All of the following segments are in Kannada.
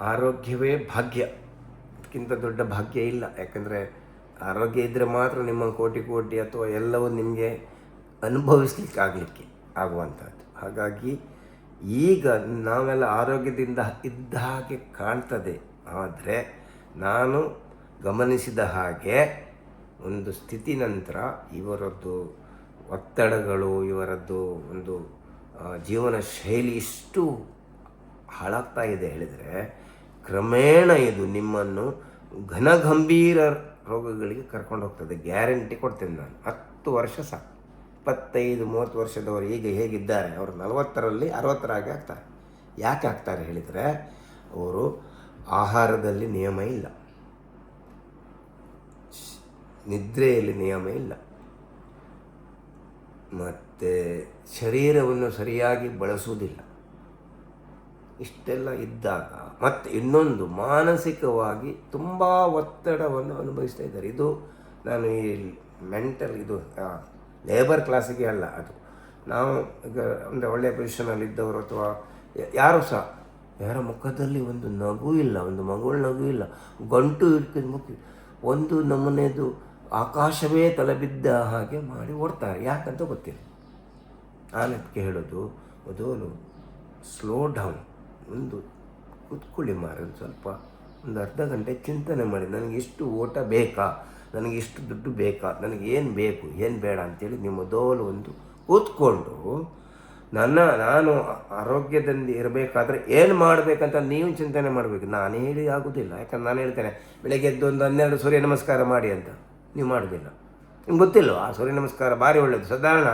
ಆರೋಗ್ಯವೇ ಭಾಗ್ಯ. ಅದಕ್ಕಿಂತ ದೊಡ್ಡ ಭಾಗ್ಯ ಇಲ್ಲ. ಯಾಕಂದರೆ ಆರೋಗ್ಯ ಇದ್ದರೆ ಮಾತ್ರ ನಿಮ್ಮ ಕೋಟಿ ಕೋಟಿ ಅಥವಾ ಎಲ್ಲವೂ ನಿಮಗೆ ಅನುಭವಿಸ್ಲಿಕ್ಕೆ ಆಗಲಿಕ್ಕೆ ಆಗುವಂಥದ್ದು. ಹಾಗಾಗಿ ಈಗ ನಾವೆಲ್ಲ ಆರೋಗ್ಯದಿಂದ ಇದ್ದ ಹಾಗೆ ಕಾಣ್ತದೆ. ಆದರೆ ನಾನು ಗಮನಿಸಿದ ಹಾಗೆ ಒಂದು ಸ್ಥಿತಿ ನಂತರ ಇವರದ್ದು ಒತ್ತಡಗಳು, ಇವರದ್ದು ಒಂದು ಜೀವನ ಶೈಲಿ ಇಷ್ಟು ಹಾಳಾಗ್ತಾ ಇದೆ ಹೇಳಿದರೆ ಕ್ರಮೇಣ ಇದು ನಿಮ್ಮನ್ನು ಘನಗಂಭೀರ ರೋಗಗಳಿಗೆ ಕರ್ಕೊಂಡು ಹೋಗ್ತದೆ. ಗ್ಯಾರಂಟಿ ಕೊಡ್ತೇನೆ ನಾನು. ಹತ್ತು ವರ್ಷ ಸಾಕು. ಇಪ್ಪತ್ತೈದು, ಮೂವತ್ತು ವರ್ಷದವರು ಈಗ ಹೇಗಿದ್ದಾರೆ, ಅವರು ನಲವತ್ತರಲ್ಲಿ ಅರವತ್ತರಾಗಿ ಆಗ್ತಾರೆ. ಯಾಕೆ ಆಗ್ತಾರೆ ಹೇಳಿದರೆ ಅವರು ಆಹಾರದಲ್ಲಿ ನಿಯಮ ಇಲ್ಲ. ನಿದ್ರೆಯಲ್ಲಿ ನಿಯಮ ಇಲ್ಲ. ಮತ್ತು ಶರೀರವನ್ನು ಸರಿಯಾಗಿ ಬಳಸುವುದಿಲ್ಲ. ಇಷ್ಟೆಲ್ಲ ಇದ್ದಾಗ ಮತ್ತು ಇನ್ನೊಂದು ಮಾನಸಿಕವಾಗಿ ತುಂಬ ಒತ್ತಡವನ್ನು ಅನುಭವಿಸ್ತಾ ಇದ್ದಾರೆ. ಇದು ನಾನು ಈ ಮೆಂಟಲ್ ಇದು ಲೇಬರ್ ಕ್ಲಾಸಿಗೆ ಅಲ್ಲ ಅದು. ನಾವು ಈಗ ಅಂದರೆ ಒಳ್ಳೆಯ ಪೊಸಿಷನಲ್ಲಿ ಇದ್ದವರು ಅಥವಾ ಯಾರು ಸಹ, ಯಾರ ಮುಖದಲ್ಲಿ ಒಂದು ನಗು ಇಲ್ಲ, ಒಂದು ಮಗುಳ ನಗು ಇಲ್ಲ, ಗಂಟು ಇಟ್ಕೊಂಡು ಮುಖ ಒಂದು ನಮೂನೆದು ಆಕಾಶವೇ ತಲೆಬಿದ್ದ ಹಾಗೆ ಮಾಡಿ ಓಡ್ತಾರೆ. ಯಾಕಂತ ಗೊತ್ತಿಲ್ಲ. ನಾನು ಅದಕ್ಕೆ ಹೇಳೋದು, ಮೊದಲು ಸ್ಲೋ ಡೌನ್ ಒಂದು ಕೂತ್ಕೊಳ್ಳಿ ಮಾರ ಒಂದು ಸ್ವಲ್ಪ. ಒಂದು ಅರ್ಧ ಗಂಟೆ ಚಿಂತನೆ ಮಾಡಿ, ನನಗೆ ಇಷ್ಟು ಓಟ ಬೇಕಾ? ನನಗೆ ಇಷ್ಟು ದುಡ್ಡು ಬೇಕಾ? ನನಗೆ ಏನು ಬೇಕು? ಏನು ಬೇಡ? ಅಂತೇಳಿ ನಿಮ್ಮ ದೋಲು ಒಂದು ಕೂತ್ಕೊಂಡು, ನನ್ನ, ನಾನು ಆರೋಗ್ಯದಿಂದ ಇರಬೇಕಾದ್ರೆ ಏನು ಮಾಡಬೇಕಂತ ನೀವು ಚಿಂತನೆ ಮಾಡಬೇಕು. ನಾನು ಹೇಳಿ ಆಗೋದಿಲ್ಲ. ಯಾಕಂದ್ರೆ ನಾನು ಹೇಳ್ತೇನೆ, ಬೆಳಗ್ಗೆ ಎದ್ದು ಒಂದು ಹನ್ನೆರಡು ಸೂರ್ಯ ನಮಸ್ಕಾರ ಮಾಡಿ ಅಂತ. ನೀವು ಮಾಡೋದಿಲ್ಲ. ನಿಮ್ಗೆ ಗೊತ್ತಿಲ್ಲ ಆ ಸೂರ್ಯ ನಮಸ್ಕಾರ ಭಾರಿ ಒಳ್ಳೆಯದು ಸಾಧಾರಣ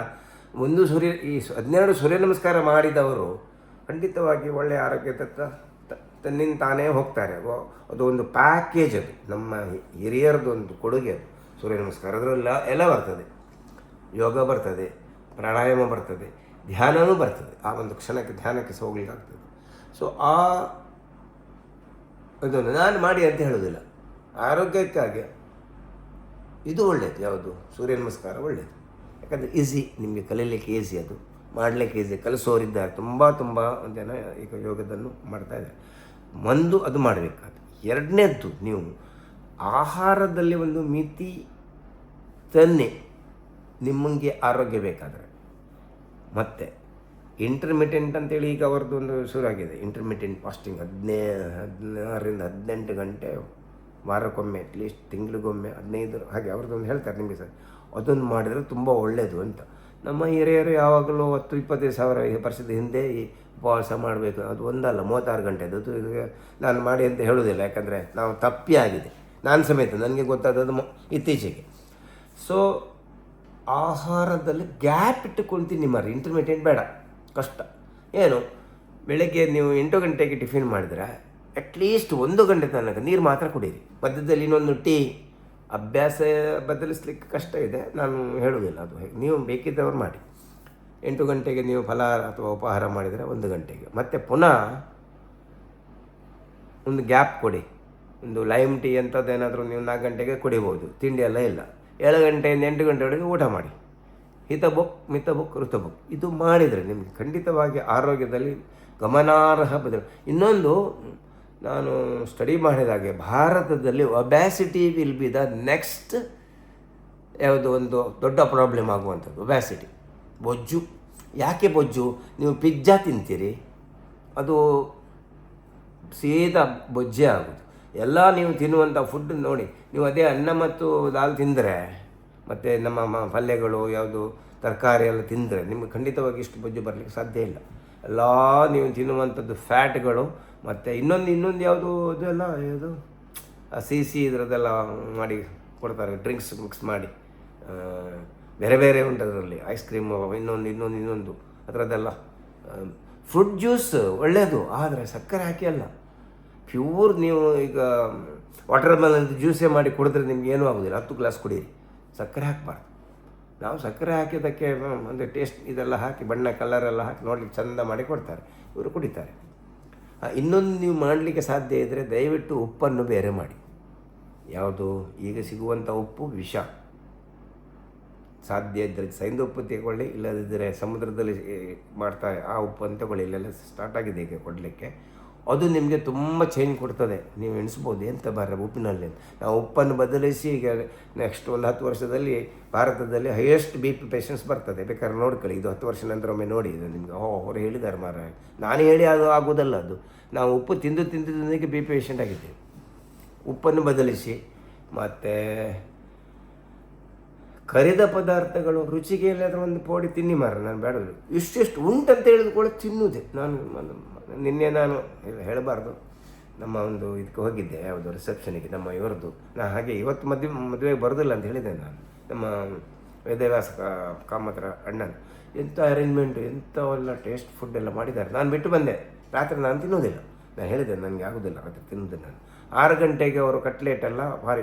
ಒಂದು ಸೂರ್ಯ, ಈ ಹನ್ನೆರಡು ಸೂರ್ಯ ನಮಸ್ಕಾರ ಮಾಡಿದವರು ಖಂಡಿತವಾಗಿ ಒಳ್ಳೆಯ ಆರೋಗ್ಯದತ್ತ ತನ್ನಿಂದ ತಾನೇ ಹೋಗ್ತಾರೆ. ಅದು ಒಂದು ಪ್ಯಾಕೇಜ್ ಅದು. ನಮ್ಮ ಹಿರಿಯರದ್ದು ಕೊಡುಗೆ ಅದು. ಸೂರ್ಯ ನಮಸ್ಕಾರ ಅದರಲ್ಲ ಎಲ್ಲ ಬರ್ತದೆ. ಯೋಗ ಬರ್ತದೆ, ಪ್ರಾಣಾಯಾಮ ಬರ್ತದೆ ಧ್ಯಾನವೂ ಬರ್ತದೆ. ಆ ಒಂದು ಕ್ಷಣಕ್ಕೆ, ಧ್ಯಾನಕ್ಕೆ ಸಹ ಹೋಗ್ಲಿಕ್ಕಾಗ್ತದೆ. ಸೊ ಆ ಇದನ್ನು ನಾನು ಮಾಡಿ ಅಂತ ಹೇಳೋದಿಲ್ಲ ಆರೋಗ್ಯಕ್ಕಾಗಿ ಇದು ಒಳ್ಳೆಯದು ಯಾವುದು? ಸೂರ್ಯ ನಮಸ್ಕಾರ ಒಳ್ಳೆಯದು ಯಾಕಂದರೆ ಈಸಿ ನಿಮಗೆ ಕಲೀಲಿಕ್ಕೆ ಈಸಿ ಅದು. ಮಾಡಲಿಕ್ಕೆ ಈಸಿ ಕಲಿಸೋರಿದ್ದಾರೆ. ತುಂಬ ತುಂಬ ಜನ ಈಗ ಯೋಗದನ್ನು ಮಾಡ್ತಾ ಇದ್ದಾರೆ. ಒಂದು, ಅದು ಮಾಡಬೇಕಾದ ಎರಡನೇದ್ದು, ನೀವು ಆಹಾರದಲ್ಲಿ ಒಂದು ಮಿತಿ ತನ್ನಿ ನಿಮಗೆ ಆರೋಗ್ಯ ಬೇಕಾದರೆ. ಮತ್ತು ಇಂಟರ್ಮಿಟೆಂಟ್ ಅಂತೇಳಿ ಈಗ ಅವ್ರದ್ದು ಒಂದು ಶುರುವಾಗಿದೆ. ಇಂಟರ್ಮಿಟೆಂಟ್ ಫಾಸ್ಟಿಂಗ್ ಹದಿನೇ, ಹದಿನಾರರಿಂದ ಹದಿನೆಂಟು ಗಂಟೆ, ವಾರಕ್ಕೊಮ್ಮೆ ಅಟ್ಲೀಸ್ಟ್ ತಿಂಗಳಿಗೊಮ್ಮೆ, ಹದಿನೈದು, ಹಾಗೆ ಅವ್ರದ್ದೊಂದು ಹೇಳ್ತಾರೆ ನಿಮಗೆ ಸರ್. ಅದನ್ನು ಮಾಡಿದರೆ ತುಂಬ ಒಳ್ಳೆಯದು ಅಂತ. ನಮ್ಮ ಹಿರಿಯರು ಯಾವಾಗಲೂ ಹತ್ತು, ಇಪ್ಪತ್ತೈದು ಸಾವಿರ ವರ್ಷದ ಹಿಂದೆ ಈ ಉಪವಾಸ ಮಾಡಬೇಕು. ಅದು ಒಂದಲ್ಲ, ಮೂವತ್ತಾರು ಗಂಟೆ. ಅದು ಈಗ ನಾನು ಮಾಡಿ ಅಂತ ಹೇಳೋದಿಲ್ಲ ಯಾಕಂದರೆ ನಾವು ತಪ್ಪಿ ಆಗಿದೆ ನಾನು ಸಮೇತ, ನನಗೆ ಗೊತ್ತಾದದ್ದು ಇತ್ತೀಚೆಗೆ. ಸೊ ಆಹಾರದಲ್ಲಿ ಗ್ಯಾಪ್ ಇಟ್ಟುಕೊಳ್ತೀನಿ ಮರ ಇಂಟರ್ಮೀಡಿಯೇಟ್ ಬೇಡ. ಕಷ್ಟ. ಏನು? ಬೆಳಗ್ಗೆ ನೀವು ಎಂಟು ಗಂಟೆಗೆ ಟಿಫಿನ್ ಮಾಡಿದ್ರೆ ಅಟ್ಲೀಸ್ಟ್ ಒಂದು ಗಂಟೆ ತನಕ ನೀರು ಮಾತ್ರ ಕುಡೀರಿ. ಮಧ್ಯದಲ್ಲಿ ಇನ್ನೊಂದು ಟೀ ಅಭ್ಯಾಸ ಬದಲಿಸ್ಲಿಕ್ಕೆ ಕಷ್ಟ ಇದೆ, ನಾನು ಹೇಳುವುದಿಲ್ಲ ಅದು ನೀವು ಬೇಕಿದ್ದವರು ಮಾಡಿ. ಎಂಟು ಗಂಟೆಗೆ ನೀವು ಫಲಹಾರ ಅಥವಾ ಉಪಹಾರ ಮಾಡಿದರೆ ಒಂದು ಗಂಟೆಗೆ. ಮತ್ತೆ ಪುನಃ ಒಂದು ಗ್ಯಾಪ್ ಕೊಡಿ. ಒಂದು ಲೈಮ್ ಟೀ ಅಂಥದ್ದೇನಾದರೂ ನೀವು ನಾಲ್ಕು ಗಂಟೆಗೆ ಕುಡಿಬೋದು. ತಿಂಡಿ ಎಲ್ಲ ಇಲ್ಲ. ಏಳು ಗಂಟೆಯಿಂದ ಎಂಟು ಗಂಟೆವರೆಗೆ ಊಟ ಮಾಡಿ. ಹಿತ ಬುಕ್, ಮಿತ ಬುಕ್, ಋತ ಇದು ಮಾಡಿದರೆ ನಿಮಗೆ ಖಂಡಿತವಾಗಿ ಆರೋಗ್ಯದಲ್ಲಿ ಗಮನಾರ್ಹ ಬದಲು. ಇನ್ನೊಂದು ನಾನು ಸ್ಟಡಿ ಮಾಡಿದಾಗೆ ಭಾರತದಲ್ಲಿ obesity will be the next ಯಾವುದು ಒಂದು ದೊಡ್ಡ ಪ್ರಾಬ್ಲಮ್ ಆಗುವಂಥದ್ದು ಒಬ್ಯಾಸಿಟಿ ಬೊಜ್ಜು. ಯಾಕೆ ಬೊಜ್ಜು? ನೀವು ಪಿಜ್ಜಾ ತಿಂತೀರಿ, ಅದು ಸೀದಾ ಬೊಜ್ಜೆ ಆಗೋದು. ಎಲ್ಲ ನೀವು ತಿನ್ನುವಂಥ ಫುಡ್ ನೋಡಿ, ನೀವು ಅದೇ ಅನ್ನ ಮತ್ತು ದಾಲ್ ತಿಂದರೆ, ಮತ್ತು ನಮ್ಮ ಪಲ್ಯಗಳು, ಯಾವುದು ತರಕಾರಿ ಎಲ್ಲ ತಿಂದರೆ, ನಿಮಗೆ ಖಂಡಿತವಾಗಿ ಇಷ್ಟು ಬೊಜ್ಜು ಬರಲಿಕ್ಕೆ ಸಾಧ್ಯ ಇಲ್ಲ. ಎಲ್ಲ ನೀವು ತಿನ್ನುವಂಥದ್ದು ಫ್ಯಾಟ್ಗಳು ಮತ್ತು ಇನ್ನೊಂದು ಇನ್ನೊಂದು ಯಾವುದು ಅದೆಲ್ಲ ಯಾವುದು? ಆ ಸಿ ಇದರದ್ದೆಲ್ಲ ಮಾಡಿ ಕೊಡ್ತಾರೆ ಡ್ರಿಂಕ್ಸ್ ಮಿಕ್ಸ್ ಮಾಡಿ. ಬೇರೆ ಬೇರೆ ಉಂಟು ಅದರಲ್ಲಿ ಐಸ್ ಕ್ರೀಮು ಇನ್ನೊಂದು ಇನ್ನೊಂದು ಇನ್ನೊಂದು. ಅದರದ್ದೆಲ್ಲ ಫ್ರೂಟ್ ಜ್ಯೂಸ್ ಒಳ್ಳೆಯದು ಆದರೆ ಸಕ್ಕರೆ ಹಾಕಿ ಅಲ್ಲ. ಪ್ಯೂರ್ ನೀವು ಈಗ ವಾಟರ್ ಮೆಲನ್ ಜ್ಯೂಸೇ ಮಾಡಿ ಕುಡಿದ್ರೆ ನಿಮ್ಗೆ ಏನೂ ಆಗೋದಿಲ್ಲ, ಹತ್ತು ಗ್ಲಾಸ್ ಕುಡೀರಿ. ಸಕ್ಕರೆ ಹಾಕಬಾರ್ದು. ನಾವು ಸಕ್ಕರೆ ಹಾಕಿದ್ದಕ್ಕೆ ಅಂದರೆ ಟೇಸ್ಟ್ ಇದೆಲ್ಲ ಹಾಕಿ, ಬಣ್ಣ ಕಲರೆಲ್ಲ ಹಾಕಿ ನೋಡಿ ಚಂದ ಮಾಡಿ ಕೊಡ್ತಾರೆ. ಇವರು ಕುಡಿತಾರೆ. ಇನ್ನೊಂದು ನೀವು ಮಾಡಲಿಕ್ಕೆ ಸಾಧ್ಯ ಇದ್ದರೆ ದಯವಿಟ್ಟು ಉಪ್ಪನ್ನು ಬೇರೆ ಮಾಡಿ. ಯಾವುದು? ಈಗ ಸಿಗುವಂಥ ಉಪ್ಪು ವಿಷ. ಸಾಧ್ಯ ಇದ್ದರೆ ಸೈಂದ ಉಪ್ಪು ತಗೊಳ್ಳಿ ಇಲ್ಲದಿದ್ದರೆ ಸಮುದ್ರದಲ್ಲಿ ಮಾಡ್ತಾ, ಆ ಉಪ್ಪನ್ನು ತಗೊಳ್ಳಿ. ಇಲ್ಲೆಲ್ಲ ಸ್ಟಾರ್ಟ್ ಆಗಿದೆ ಈಗ ಕೊಡಲಿಕ್ಕೆ. ಅದು ನಿಮಗೆ ತುಂಬ ಚೇಂಜ್ ಕೊಡ್ತದೆ. ನೀವು ಎಣಿಸ್ಬೋದು, ಎಂತ ಬರ ಉಪ್ಪಿನಲ್ಲಿ. ನಾವು ಉಪ್ಪನ್ನು ಬದಲಿಸಿ ಈಗ ನೆಕ್ಸ್ಟ್ ಒಂದು ಹತ್ತು ವರ್ಷದಲ್ಲಿ ಭಾರತದಲ್ಲಿ ಹೈಯೆಸ್ಟ್ ಬಿ ಪಿ ಪೇಷಂಟ್ಸ್ ಬರ್ತದೆ. ಬೇಕಾದ್ರೆ ನೋಡ್ಕೊಳ್ಳಿ, ಇದು ಹತ್ತು ವರ್ಷ ನಂತರ ಒಮ್ಮೆ ನೋಡಿ, ಇದು ನಿಮಗೆ ಓ ಅವ್ರು ಹೇಳಿದ್ದಾರೆ ಮಾರ ನಾನು ಹೇಳಿ ಅದು ಆಗೋದಲ್ಲ ಅದು. ನಾವು ಉಪ್ಪು ತಿಂದು ತಿಂದು ಬಿ ಪಿ ಪೇಷಂಟ್ ಆಗಿದ್ದೇವೆ. ಉಪ್ಪನ್ನು ಬದಲಿಸಿ, ಮತ್ತು ಕರಿದ ಪದಾರ್ಥಗಳು ರುಚಿಗೆ ಎಲ್ಲಾದರೂ ಒಂದು ಪೋಡಿ ತಿನ್ನಿ ಮಾರ ನಾನು ಬೇಡದು ಇಷ್ಟೆಷ್ಟು ಉಂಟಂತ ಹೇಳಿದ ಕೂಡ ತಿನ್ನುವುದೇ. ನಾನು ನಾನು- ನಿನ್ನೆ ನಾನು ಹೇಳ- ಹೇಳಬಾರ್ದು. ನಮ್ಮ ಒಂದು ಇದಕ್ಕೆ ಹೋಗಿದ್ದೆ, ಯಾವುದು ರಿಸೆಪ್ಷನಿಗೆ ನಮ್ಮ ಇವರದ್ದು ನಾನು ಹಾಗೆ ಇವತ್ತು ಮದುವೆ, ಮದುವೆಗೆ ಬರೋದಿಲ್ಲ ಅಂತ ಹೇಳಿದೆ ನಾನು. ನಮ್ಮ ವೇದವ್ಯಾಸ ಕಾಮತ್ರ ಅಣ್ಣನ. ಎಂಥ ಅರೇಂಜ್ಮೆಂಟ್ ಎಂಥವೆಲ್ಲ ಟೇಸ್ಟ್ ಫುಡ್ ಎಲ್ಲ ಮಾಡಿದ್ದಾರೆ. ನಾನು ಬಿಟ್ಟು ಬಂದೆ. ರಾತ್ರಿ ನಾನು ತಿನ್ನೋದಿಲ್ಲ ನಾನು ಹೇಳಿದೆ, ನನಗೆ ಆಗೋದಿಲ್ಲ, ರಾತ್ರಿ ತಿನ್ನೋದಿಲ್ಲ ನಾನು. ಆರು ಗಂಟೆಗೆ ಅವರು ಕಟ್ಲೆಟ್ ಎಲ್ಲ ಭಾರಿ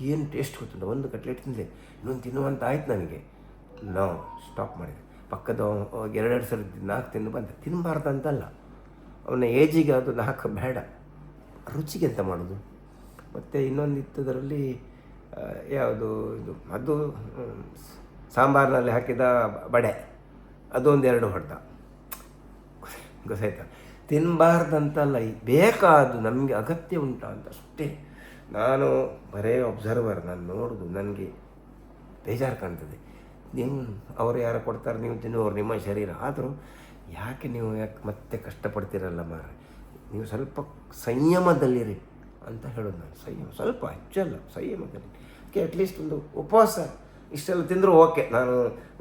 ಏನು ಟೇಸ್ಟ್ ಗೊತ್ತುಂಟ? ಒಂದು ಕಟ್ಲೆಟ್ ತಿಂದೆ. ಇನ್ನೊಂದು ತಿನ್ನುವಂತ ಆಯ್ತು ನನಗೆ. ನಾವು ಸ್ಟಾಪ್ ಮಾಡಿದೆ. ಪಕ್ಕದ ಎರಡೆರಡು ಸಲ ನಾಲ್ಕು ತಿಂದು ಬಂದೆ. ತಿನ್ನಬಾರ್ದು ಅಂತಲ್ಲ. ಅವನ ಏಜಿಗೆ ಅದು ನಾಲ್ಕು ಬೇಡ. ರುಚಿಗೆ ಎಂತ ಮಾಡೋದು? ಮತ್ತು ಇನ್ನೊಂದು ಇತ್ತದರಲ್ಲಿ ಯಾವುದು ಇದು, ಅದು ಸಾಂಬಾರ್ನಲ್ಲಿ ಹಾಕಿದ ಬಡೆ. ಅದೊಂದು ಎರಡು ಹೊಡೆದ. ಗೊತ್ತಾಯ್ತಾ? ತಿನ್ನಬಾರ್ದಂತಲ್ಲ ಬೇಕಾದು ನಮಗೆ ಅಗತ್ಯ ಉಂಟಾ ಅಂತ ಅಷ್ಟೇ. ನಾನು ಬರೇ ಅಬ್ಸರ್ವರ್ ನಾನು ನೋಡೋದು, ನನಗೆ ಬೇಜಾರು ಕಾಣ್ತದೆ. ನಿಮ್ಮ ಅವರು ಯಾರು ಕೊಡ್ತಾರೆ, ನೀವು ತಿನ್ನುವರು ನಿಮ್ಮ ಶರೀರ. ಆದರೂ ಯಾಕೆ ನೀವು ಯಾಕೆ ಮತ್ತೆ ಕಷ್ಟಪಡ್ತೀರಲ್ಲ ಮಾರ ನೀವು ಸ್ವಲ್ಪ ಸಂಯಮದಲ್ಲಿರಿ ಅಂತ ಹೇಳೋದು ನಾನು. ಸಂಯಮ, ಸ್ವಲ್ಪ ಹೆಚ್ಚಲ್ಲ ಸಂಯಮದಲ್ಲಿ. ಅದಕ್ಕೆ ಅಟ್ಲೀಸ್ಟ್ ಒಂದು ಉಪವಾಸ. ಇಷ್ಟೆಲ್ಲ ತಿಂದರೂ ಓಕೆ ನಾನು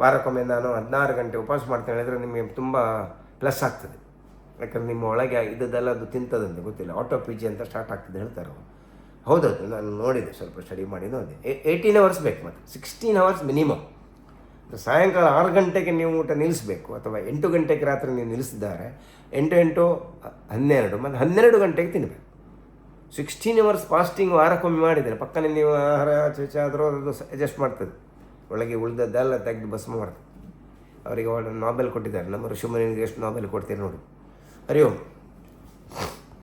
ವಾರಕ್ಕೊಮ್ಮೆ ನಾನು ಹದಿನಾರು ಗಂಟೆ ಉಪವಾಸ ಮಾಡ್ತೇನೆ ಹೇಳಿದ್ರೆ ನಿಮಗೆ ತುಂಬ ಪ್ಲಸ್ ಆಗ್ತದೆ. ಯಾಕಂದ್ರೆ ನಿಮ್ಮ ಒಳಗೆ ಇದ್ದದ್ದೆಲ್ಲ ಅದು ತಿಂತದಂತೆ, ಗೊತ್ತಿಲ್ಲ. ಆಟೋ ಪಿ ಜಿ ಅಂತ ಸ್ಟಾರ್ಟ್ ಆಗ್ತದೆ, ಹೇಳ್ತಾರೆ ಅವ್ರು. ಹೌದೌದು ನಾನು ನೋಡಿದೆ, ಸ್ವಲ್ಪ ಸ್ಟಡಿ ಮಾಡಿ ನೋಡಿದೆ. ಏಯ್ಟೀನ್ ಅವರ್ಸ್ ಬೇಕು ಮತ್ತು. ಸಿಕ್ಸ್ಟೀನ್ ಅವರ್ಸ್ ಮಿನಿಮಮ್ ಸಾಯಂಕಾಲ ಆರು ಗಂಟೆಗೆ ನೀವು ಊಟ ನಿಲ್ಲಿಸಬೇಕು, ಅಥವಾ ಎಂಟು ಗಂಟೆಗೆ ರಾತ್ರಿ ನೀವು ನಿಲ್ಲಿಸಿದ್ದಾರೆ, ಎಂಟು ಎಂಟು ಹನ್ನೆರಡು, ಮತ್ತು ಹನ್ನೆರಡು ಗಂಟೆಗೆ ತಿನ್ನಬೇಕು ಸಿಕ್ಸ್ಟೀನ್ ಅವರ್ಸ್ ಫಾಸ್ಟಿಂಗ್ ವಾರಕ್ಕೊಮ್ಮೆ ಮಾಡಿದರೆ ಪಕ್ಕನೆ ನೀವು ಆಹಾರ ಚೇಚ ಆದರೂ ಅದು ಅಡ್ಜಸ್ಟ್ ಮಾಡ್ತದೆ. ಒಳಗೆ ಉಳಿದದ್ದೆಲ್ಲ ತೆಗೆದು ಭಸ್ಮ ಮಾಡ್ತದೆ. ಅವರಿಗೆ ನಾಬೆಲ್ ಕೊಟ್ಟಿದ್ದಾರೆ. ನಮ್ಮ ಋಷಿಮುನಿಗೆ ಎಷ್ಟು ನಾಬೆಲ್ ಕೊಡ್ತೀರಿ ನೋಡಿ. ಹರಿ ಓಂ